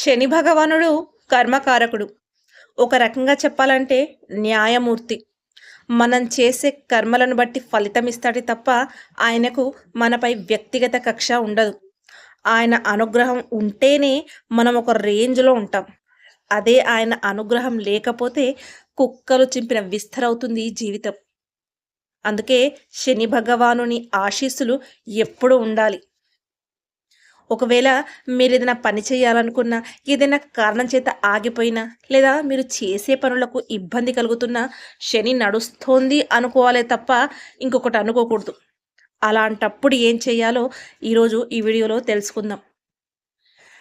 శని భగవానుడు కర్మకారకుడు. ఒక రకంగా చెప్పాలంటే న్యాయమూర్తి. మనం చేసే కర్మలను బట్టి ఫలితం ఇస్తాడు తప్ప ఆయనకు మనపై వ్యక్తిగత కక్ష ఉండదు. ఆయన అనుగ్రహం ఉంటేనే మనం ఒక రేంజ్లో ఉంటాం. అదే ఆయన అనుగ్రహం లేకపోతే కుక్కలు చింపిన విస్తరవుతుంది జీవితం. అందుకే శని భగవానుని ఆశీస్సులు ఎప్పుడూ ఉండాలి. ఒకవేళ మీరు ఏదైనా పని చేయాలనుకున్నా ఏదైనా కారణం చేత ఆగిపోయినా లేదా మీరు చేసే పనులకు ఇబ్బంది కలుగుతున్నా శని నడుస్తోంది అనుకోవాలి తప్ప ఇంకొకటి అనుకోకూడదు. అలాంటప్పుడు ఏం చేయాలో ఈరోజు ఈ వీడియోలో తెలుసుకుందాం.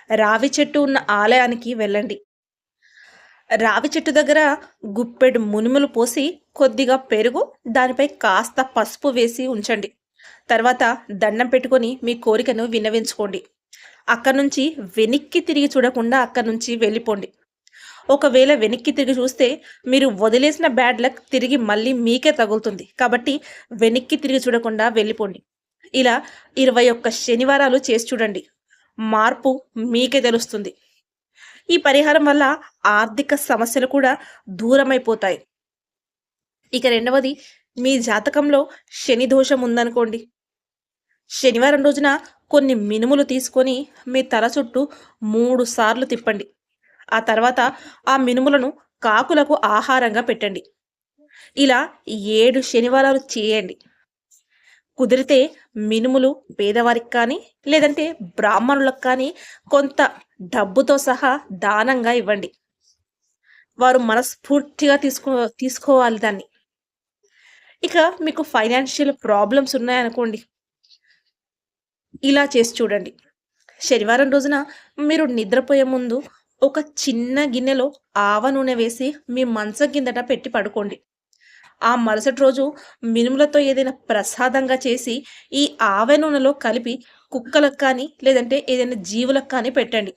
రావి చెట్టు ఉన్న ఆలయానికి వెళ్ళండి. రావి చెట్టు దగ్గర గుప్పెడు మునుములు పోసి కొద్దిగా పెరుగు దానిపై కాస్త పసుపు వేసి ఉంచండి. తర్వాత దండం పెట్టుకొని మీ కోరికను విన్నవించుకోండి. అక్కడి నుంచి వెనక్కి తిరిగి చూడకుండా అక్కడి నుంచి వెళ్ళిపోండి. ఒకవేళ వెనక్కి తిరిగి చూస్తే మీరు వదిలేసిన బ్యాడ్ లక్ తిరిగి మళ్ళీ మీకే తగులుతుంది. కాబట్టి వెనక్కి తిరిగి చూడకుండా వెళ్ళిపోండి. ఇలా ఇరవై ఒక్క శనివారాలు చేసి చూడండి. మార్పు మీకే తెలుస్తుంది. ఈ పరిహారం వల్ల ఆర్థిక సమస్యలు కూడా దూరమైపోతాయి. ఇక రెండవది మీ జాతకంలో శని దోషం ఉందనుకోండి. శనివారం రోజున కొన్ని మినుములు తీసుకొని మీ తల చుట్టూ మూడు సార్లు తిప్పండి. ఆ తర్వాత ఆ మినుములను కాకులకు ఆహారంగా పెట్టండి. ఇలా ఏడు శనివారాలు చేయండి. కుదిరితే మినుములు పేదవారికి కానీ లేదంటే బ్రాహ్మణులకు కానీ కొంత డబ్బుతో సహా దానంగా ఇవ్వండి. వారు మనస్ఫూర్తిగా తీసుకో తీసుకోవాలి దాన్ని. ఇక మీకు ఫైనాన్షియల్ ప్రాబ్లమ్స్ ఉన్నాయనుకోండి. ఇలా చేసి చూడండి. శనివారం రోజున మీరు నిద్రపోయే ముందు ఒక చిన్న గిన్నెలో ఆవ నూనె వేసి మీ మంచం కిందట పెట్టి పడుకోండి. ఆ మరుసటి రోజు మినుములతో ఏదైనా ప్రసాదంగా చేసి ఈ ఆవ నూనెలో కలిపి కుక్కలకు కానీ లేదంటే ఏదైనా జీవులకు కానీ పెట్టండి.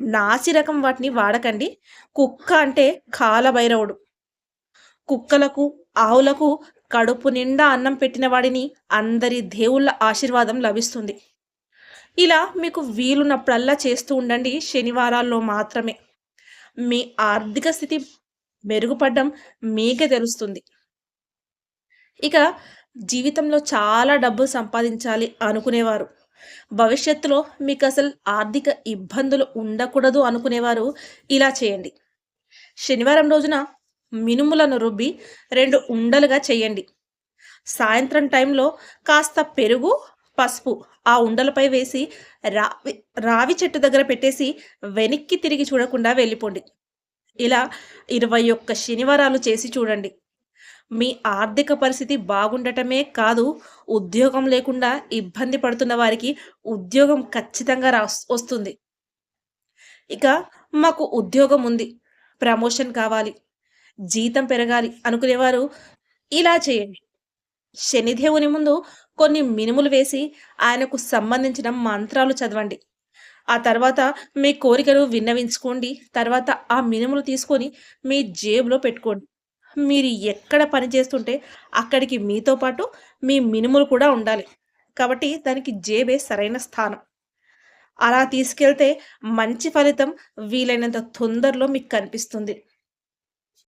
నాసి రకం వాటిని వాడకండి. కుక్క అంటే కాలభైరవుడు. కుక్కలకు ఆవులకు కడుపు నిండా అన్నం పెట్టిన వాడిని అందరి దేవుళ్ళ ఆశీర్వాదం లభిస్తుంది. ఇలా మీకు వీలున్నప్పుడల్లా చేస్తూ ఉండండి శనివారాల్లో మాత్రమే. మీ ఆర్థిక స్థితి మెరుగుపడడం మీకే తెలుస్తుంది. ఇక జీవితంలో చాలా డబ్బు సంపాదించాలి అనుకునేవారు. భవిష్యత్తులో మీకు అసలు ఆర్థిక ఇబ్బందులు ఉండకూడదు అనుకునేవారు ఇలా చేయండి. శనివారం రోజున మినుములను రుబ్బి రెండు ఉండలుగా చేయండి. సాయంత్రం టైంలో కాస్త పెరుగు పసుపు ఆ ఉండలపై వేసి రావి రావి చెట్టు దగ్గర పెట్టేసి వెనక్కి తిరిగి చూడకుండా వెళ్ళిపోండి. ఇలా ఇరవై ఒక్క శనివారాలు చేసి చూడండి. మీ ఆర్థిక పరిస్థితి బాగుండటమే కాదు ఉద్యోగం లేకుండా ఇబ్బంది పడుతున్న వారికి ఉద్యోగం ఖచ్చితంగా రా వస్తుంది. ఇక మాకు ఉద్యోగం ఉంది. ప్రమోషన్ కావాలి. జీతం పెరగాలి అనుకునేవారు. ఇలా చేయండి. శనిదేవుని ముందు కొన్ని మినుములు వేసి ఆయనకు సంబంధించిన మంత్రాలు చదవండి. ఆ తర్వాత మీ కోరికను విన్నవించుకోండి. తర్వాత ఆ మినుములు తీసుకొని మీ జేబులో పెట్టుకోండి. మీరు ఎక్కడ పని చేస్తుంటే అక్కడికి మీతో పాటు మీ మినుములు కూడా ఉండాలి. కాబట్టి దానికి జేబే సరైన స్థానం. అలా తీసుకెళ్తే మంచి ఫలితం వీలైనంత తొందరలో మీకు కనిపిస్తుంది.